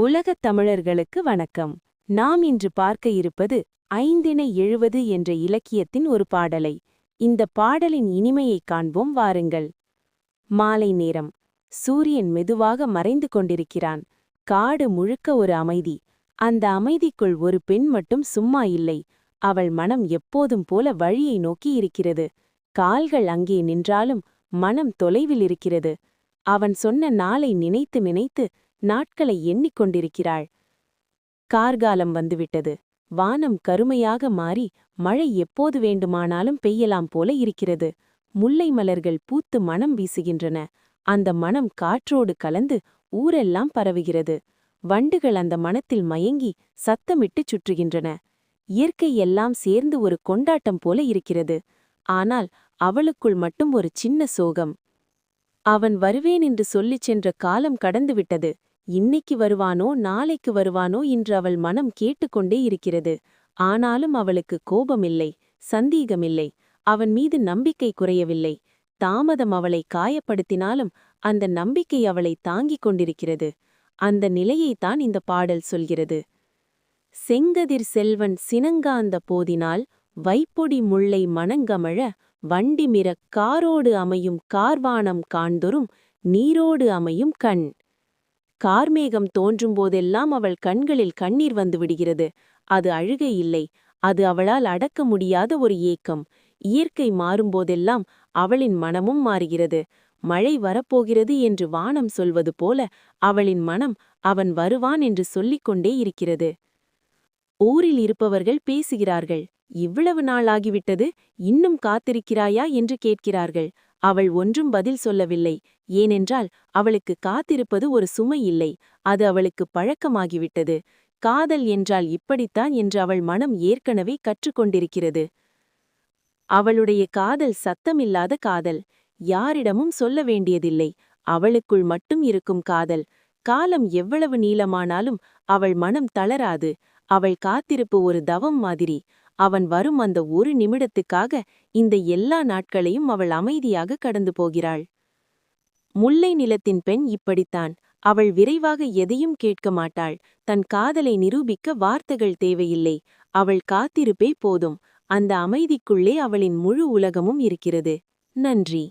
உலகத் தமிழர்களுக்கு வணக்கம். நாம் இன்று பார்க்க இருப்பது ஐந்தினை எழுவது என்ற இலக்கியத்தின் ஒரு பாடலை. இந்த பாடலின் இனிமையைக் காண்போம் வாருங்கள். மாலை நேரம். சூரியன் மெதுவாக மறைந்து கொண்டிருக்கிறான். காடு முழுக்க ஒரு அமைதி. அந்த அமைதிக்குள் ஒரு பெண் மட்டும் சும்மா இல்லை. அவள் மனம் எப்போதும் போல வழியை நோக்கி இருக்கிறது. கால்கள் அங்கே நின்றாலும் மனம் தொலைவில் இருக்கிறது. அவன் சொன்ன நாளை நினைத்து நினைத்து நாட்களை எண்ணிக்கொண்டிருக்கிறாள் கார்காலம் வந்துவிட்டது. வானம் கருமையாக மாறி மழை எப்போது வேண்டுமானாலும் பெய்யலாம் போல இருக்கிறது. முல்லை மலர்கள் பூத்து மனம் வீசுகின்றன. அந்த மனம் காற்றோடு கலந்து ஊரெல்லாம் பரவுகிறது. வண்டுகள் அந்த மனத்தில் மயங்கி சத்தமிட்டுச் சுற்றுகின்றன. இயற்கை எல்லாம் சேர்ந்து ஒரு கொண்டாட்டம் போல இருக்கிறது. ஆனால் அவளுக்குள் மட்டும் ஒரு சின்ன சோகம். அவன் வருவேன் என்று சொல்லிச் சென்ற காலம் கடந்துவிட்டது இன்னைக்கு வருவானோ நாளைக்கு வருவானோ என்று அவள் மனம் கேட்டுக்கொண்டே இருக்கிறது. ஆனாலும் அவளுக்கு கோபமில்லை சந்தீகமில்லை. அவன் மீது நம்பிக்கை குறையவில்லை. தாமதம் அவளை காயப்படுத்தினாலும் அந்த நம்பிக்கை அவளை தாங்கிக் கொண்டிருக்கிறது. அந்த நிலையைத்தான் இந்த பாடல் சொல்கிறது. செங்கதிர் செல்வன் சினங்காந்த போதினால் வைப்பொடி முல்லை மணங்கமழ வண்டிமிரக் காரோடு அமையும் கார்வானம் காண்தொரும் நீரோடு அமையும் கண். கார்மேகம் தோன்றும் போதெல்லாம் அவள் கண்களில் கண்ணீர் வந்து விடுகிறது. அது அழுகை இல்லை. அது அவளால் அடக்க முடியாத ஒரு ஏக்கம். இயற்கை மாறும்போதெல்லாம் அவளின் மனமும் மாறுகிறது. மழை வரப்போகிறது என்று வானம் சொல்வது போல அவளின் மனம் அவன் வருவான் என்று சொல்லிக் கொண்டே இருக்கிறது. ஊரில் இருப்பவர்கள் பேசுகிறார்கள். இவ்வளவு நாள் ஆகிவிட்டது. இன்னும் காத்திருக்கிறாயா என்று கேட்கிறார்கள். அவள் ஒன்றும் பதில் சொல்லவில்லை. ஏனென்றால் அவளுக்கு காத்திருப்பது ஒரு சுமை இல்லை. அது அவளுக்கு பழக்கமாகிவிட்டது. காதல் என்றால் இப்படித்தான் என்று அவள் மனம் ஏற்கனவே கற்றுக்கொண்டிருக்கிறது. அவளுடைய காதல் சத்தமில்லாத காதல். யாரிடமும் சொல்ல வேண்டியதில்லை. அவளுக்குள் மட்டும் இருக்கும் காதல். காலம் எவ்வளவு நீளமானாலும் அவள் மனம் தளராது. அவள் காத்திருப்பு ஒரு தவம் மாதிரி. அவன் வரும் அந்த ஒரு நிமிடத்துக்காக இந்த எல்லா நாட்களையும் அவள் அமைதியாக கடந்து போகிறாள். முல்லை நிலத்தின் பெண் இப்படித்தான். அவள் விரைவாக எதையும் கேட்க மாட்டாள். தன் காதலை நிரூபிக்க வார்த்தைகள் தேவையில்லை. அவள் காத்திருப்பே போதும். அந்த அமைதிக்குள்ளே அவளின் முழு உலகமும் இருக்கிறது. நன்றி.